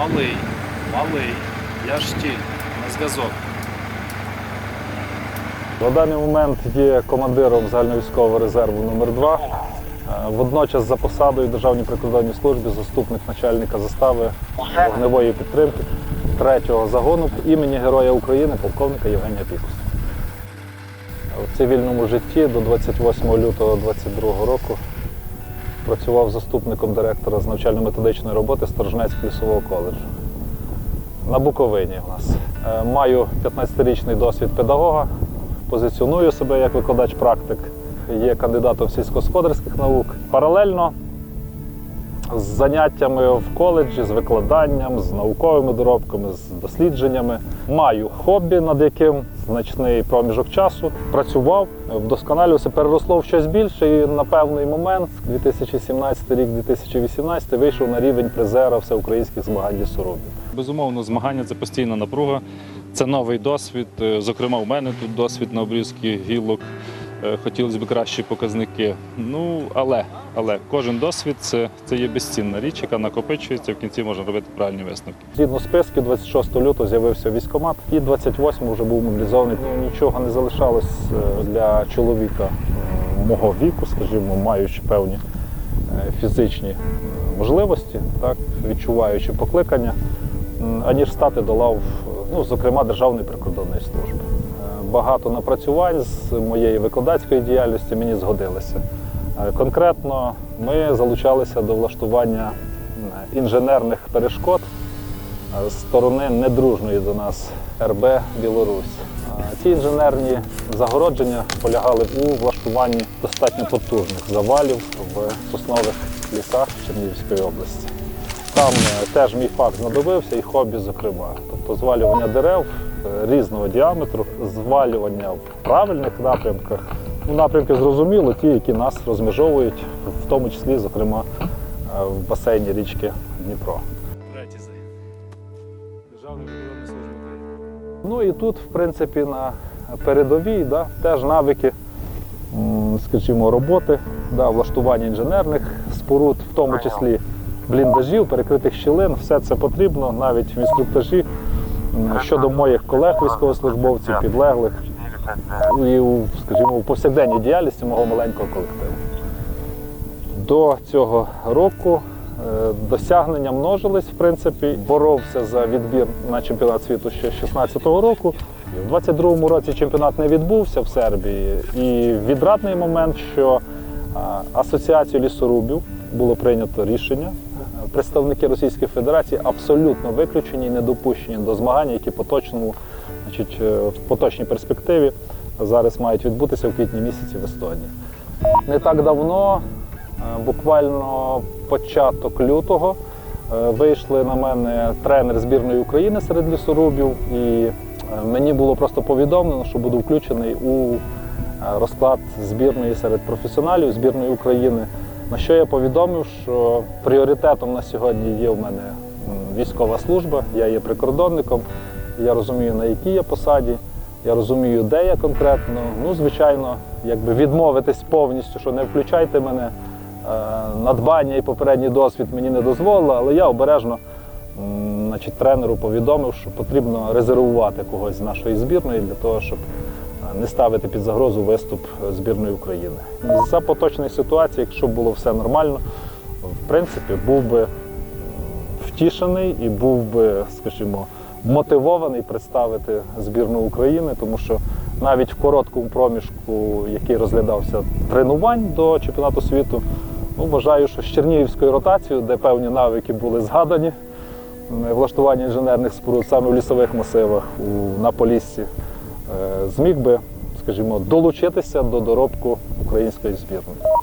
Малий, малий, я штіль, на зв'язок. На даний момент є командиром загальновійськового резерву номер 2 Водночас за посадою Державній прикордонній службі заступник начальника застави вогневої підтримки 3-го загону імені Героя України полковника Євгенія Пікуса. В цивільному житті до 28 лютого 2022 року працював заступником директора з навчально-методичної роботи Сторожнецького лісового коледжу. На Буковині у нас. Е, Маю 15-річний досвід педагога, позиціоную себе як викладач-практик, є кандидатом сільськогосподарських наук. Паралельно з заняттями в коледжі, з викладанням, з науковими доробками, з дослідженнями. Маю хобі, над яким значний проміжок часу працював, вдосконалювався, переросло в щось більше і на певний момент, 2017 рік, 2018, вийшов на рівень призера всеукраїнських змагань лісорубів. Безумовно, змагання це постійна напруга, це новий досвід. Е, Зокрема, у мене тут досвід на обрізки гілок. Е, Хотілося б кращі показники. Ну, але, але кожен досвід це, це є безцінна річ, яка накопичується, в кінці можна робити правильні висновки. Згідно списків, 26 лютого з'явився військкомат і 28 вже був мобілізований. Ну, Нічого не залишалось е, для чоловіка мого віку, скажімо, маючи певні е, фізичні можливості, так, відчуваючи покликання, аніж стати до лав, е, ну, зокрема, Державної прикордонної служби. Е, Багато напрацювань з моєї викладацької діяльності мені згодилися. Е, Конкретно ми залучалися до влаштування інженерних перешкод з сторони недружної до нас РБ Білорусь. Ці інженерні загородження полягали у влаштуванні достатньо потужних завалів в соснових лісах Чернігівської області. Там е, теж мій факт знадобився і хобі, зокрема. Тобто звалювання дерев е, різного діаметру, звалювання в правильних напрямках. Ну, напрямки зрозуміло, ті, які нас розмежовують, в тому числі, зокрема, е, в басейні річки Дніпро. Третій заїзд. Державна служба. Ну і тут, в принципі, на передовій да, теж навики, скажімо, роботи, да, влаштування інженерних споруд, в тому числі бліндажів, перекритих щілин, все це потрібно навіть в інструктажі щодо моїх колег, військовослужбовців, підлеглих і у, скажімо, у повсякденній діяльності мого маленького колективу. До цього року е, досягнення множились, в принципі. Боровся за відбір на чемпіонат світу ще 16-го року. У 22-му році чемпіонат не відбувся в Сербії. І відрадний момент, що асоціацію лісорубів було прийнято рішення. Представники Російської Федерації абсолютно виключені і не допущені до змагань, які поточному, значить, е, в поточній перспективі зараз мають відбутися в квітні місяці в Естонії. Не так давно, е, буквально початок лютого, е, вийшли на мене тренер збірної України серед лісорубів, і мені було просто повідомлено, що буду включений у розклад збірної серед професіоналів збірної України. На що я повідомив, що пріоритетом на сьогодні є в мене військова служба, я є прикордонником, я розумію, на якій я посаді, я розумію, де я конкретно. Ну, звичайно, якби відмовитись повністю, що не включайте мене, е, надбання і попередній досвід мені не дозволило, але я обережно значить, тренеру повідомив, що потрібно резервувати когось з нашої збірної для того, щоб не ставити під загрозу виступ е, збірної України. За поточної ситуації, якщо б було все нормально, в принципі, був би втішений і був би, скажімо, мотивований представити збірну України, тому що навіть в короткому проміжку, який розглядався тренувань до чемпіонату світу, ну, вважаю, що з Чернігівською ротацією, де певні навики були згадані, влаштування інженерних споруд саме в лісових масивах у, на Поліссі, зміг би, скажімо, долучитися до доробку української збірної.